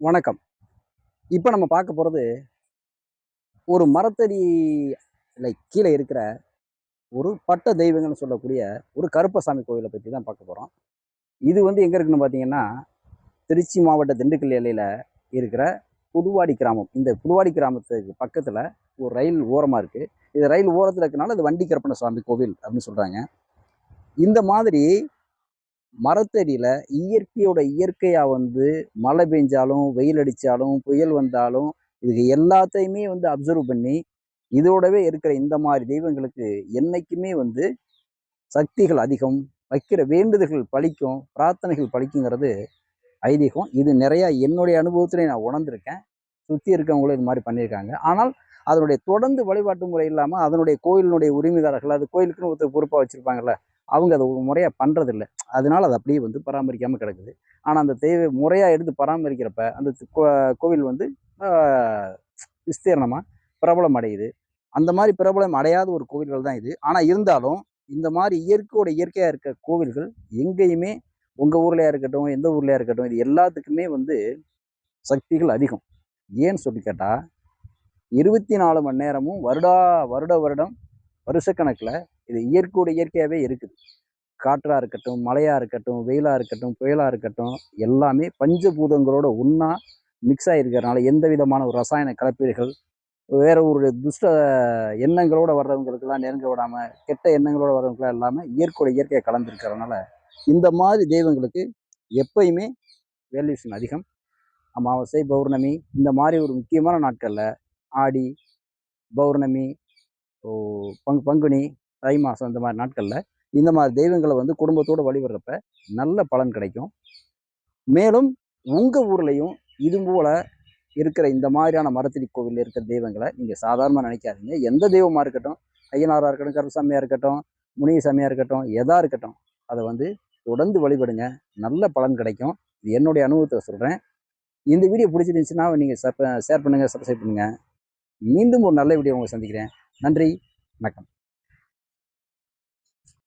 வணக்கம். இப்போ நம்ம பார்க்க போகிறது ஒரு மரத்தடி லைக் கீழே இருக்கிற ஒரு பட்ட தெய்வங்கள்னு சொல்லக்கூடிய ஒரு கருப்பசாமி கோவிலை பற்றி தான் பார்க்க போகிறோம் இது வந்து எங்கே இருக்குன்னு பார்த்தீங்கன்னா திருச்சி மாவட்ட திண்டுக்கல் எல்லையில் இருக்கிற புதுவாடி கிராமம். இந்த புதுவாடி கிராமத்துக்கு பக்கத்தில் ஒரு ரயில் ஓரமாக இருக்குது இது ரயில் ஓரத்தில் இருக்கனால இது வண்டி கருப்பண சுவாமி கோவில் அப்படின்னு சொல்கிறாங்க இந்த மாதிரி மரத்தடியில் இயற்கையோட இயற்கையாக வந்து மழை பெஞ்சாலும் வெயில் அடித்தாலும் புயல் வந்தாலும் இதுக்கு எல்லாத்தையுமே வந்து அப்சர்வ் பண்ணி இதோடவே இருக்கிற இந்த மாதிரி தெய்வங்களுக்கு என்றைக்குமே வந்து சக்திகள் அதிகம் வைக்கிற வேண்டுதல்கள் பழிக்கும் பிரார்த்தனைகள் பழிக்குங்கிறது ஐதீகம். இது நிறையா என்னுடைய அனுபவத்திலே நான் உணர்ந்திருக்கேன். சுற்றி இருக்கவங்களும் இது மாதிரி பண்ணியிருக்காங்க. ஆனால் அதனுடைய தொடர்ந்து வழிபாட்டு முறை இல்லாமல் அதனுடைய கோயிலினுடைய உரிமைதாரர்கள் அது கோயிலுக்குன்னு ஒருத்தர் பொறுப்பாக வச்சுருப்பாங்கல்ல அவங்க அதை முறையாக பண்ணுறதில்ல அதனால அது அப்படியே வந்து பராமரிக்காமல் கிடக்குது. ஆனால் அந்த தெய்வ முறையாக எடுத்து பராமரிக்கிறப்ப அந்த கோ- கோவில் வந்து விஸ்தீர்ணமாக பிரபலம் அடையுது. அந்த மாதிரி பிரபலம் அடையாத ஒரு கோவில்கள் தான் இது. ஆனால் இருந்தாலும் இந்த மாதிரி இயற்கையோட இயற்கையாக இருக்க கோவில்கள் எங்கேயுமே உங்கள் ஊர்லையாக இருக்கட்டும் எந்த ஊர்லையாக இருக்கட்டும் இது எல்லாத்துக்குமே வந்து சக்திகள் அதிகம். ஏன்னு சொல்லி கேட்டால் இருபத்தி நாலு மணி நேரமும் வருடா வருட வருடம் வருஷக்கணக்கில் இது இயற்கையோட இயற்கையாகவே இருக்குது. காற்றாக இருக்கட்டும் மழையாக இருக்கட்டும் வெயிலாக இருக்கட்டும் புயலாக இருக்கட்டும் எல்லாமே பஞ்சபூதங்களோட ஒன்றா மிக்ஸ் ஆகிருக்கிறனால எந்த விதமான ஒரு ரசாயன கலப்பீடுகள் வேற ஒரு துஷ்ட எண்ணங்களோட வர்றவங்களுக்கெல்லாம் நெருங்க விடாமல் கெட்ட எண்ணங்களோட வர்றவங்களுக்கெல்லாம் இல்லாமல் இயற்கையோட இயற்கையை கலந்துருக்கிறதுனால இந்த மாதிரி தெய்வங்களுக்கு எப்பயுமே வேல்யூஷன் அதிகம். அமாவாசை பௌர்ணமி இந்த மாதிரி ஒரு முக்கியமான நாட்களில் ஆடி பௌர்ணமி ஓ, பங்கு பங்குனி தை மாதம் இந்த மாதிரி நாட்களில் இந்த மாதிரி தெய்வங்களை வந்து குடும்பத்தோடு வழிபடுறப்ப நல்ல பலன் கிடைக்கும். மேலும் உங்கள் ஊர்லேயும் இது போல் இருக்கிற இந்த மாதிரியான மரத்தடி கோவிலில் இருக்கிற தெய்வங்களை நீங்கள் சாதாரணமாக நினைக்காதீங்க. எந்த தெய்வமாக இருக்கட்டும் ஐயனாராக இருக்கட்டும் கருசாமியாக இருக்கட்டும் முனியசாமியாக இருக்கட்டும் எதாக இருக்கட்டும் அதை வந்து தொடர்ந்து வழிபடுங்க. நல்ல பலன் கிடைக்கும். இது என்னுடைய அனுபவத்தை சொல்கிறேன் இந்த வீடியோ பிடிச்சிருந்துச்சுன்னா நீங்கள் ஷேர் பண்ணுங்கள் சப்ஸ்கிரைப் பண்ணுங்கள் மீண்டும் ஒரு நல்ல வீடியோ உங்களை சந்திக்கிறேன். நன்றி வணக்கம்.